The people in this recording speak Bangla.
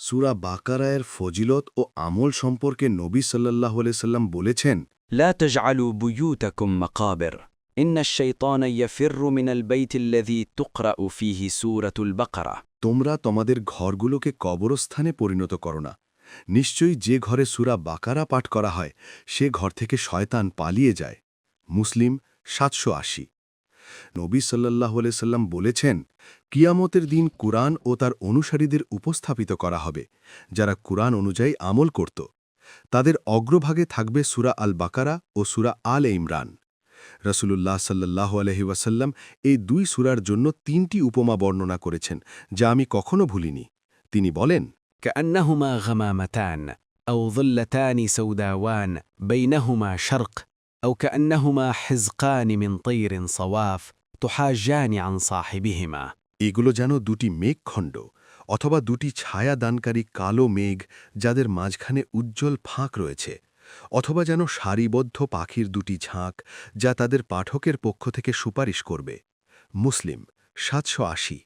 সুরা বাকারায়ের ফজিলত ও আমল সম্পর্কে নবী সাল্লাহ সাল্লাম বলেছেন لا تجعلوا بيوتكم مقابر إن الشيطان يفر من البيت الذي تقرأ فيه سورة البقرة তোমরা তোমাদের ঘরগুলোকে কবরস্থানে পরিণত করো না নিশ্চয়ই যে ঘরে সুরা বাকারা পাঠ করা হয় সে ঘর থেকে শয়তান পালিয়ে যায় মুসলিম সাতশো আশি নবী সাল্লাহ সাল্লাম বলেছেন কিয়ামতের দিন কুরআন ও তার অনুসারীদের উপস্থাপিত করা হবে যারা কুরআন অনুযায়ী আমল করত তাদের অগ্রভাগে থাকবে সুরা আল বাকারা ও সুরা আল ইমরান রসুলুল্লাহ সাল্লাহ আলহি ওয়াসাল্লাম এই দুই সুরার জন্য তিনটি উপমা বর্ণনা করেছেন যা আমি কখনো ভুলিনি তিনি বলেন كأنهما غمامتان أو ظلتان سوداوان بينهما شرق أو كأنهما حزقان من طير صواف تحاجان عن صاحبهما এগুলো যেন দুটি মেঘখণ্ড অথবা দুটি ছায়া দানকারী কালো মেঘ যাদের মাঝখানে উজ্জ্বল ফাঁক রয়েছে অথবা যেন সারিবদ্ধ পাখির দুটি ঝাঁক যা তাদের পাঠকের পক্ষ থেকে সুপারিশ করবে মুসলিম সাতশো আশি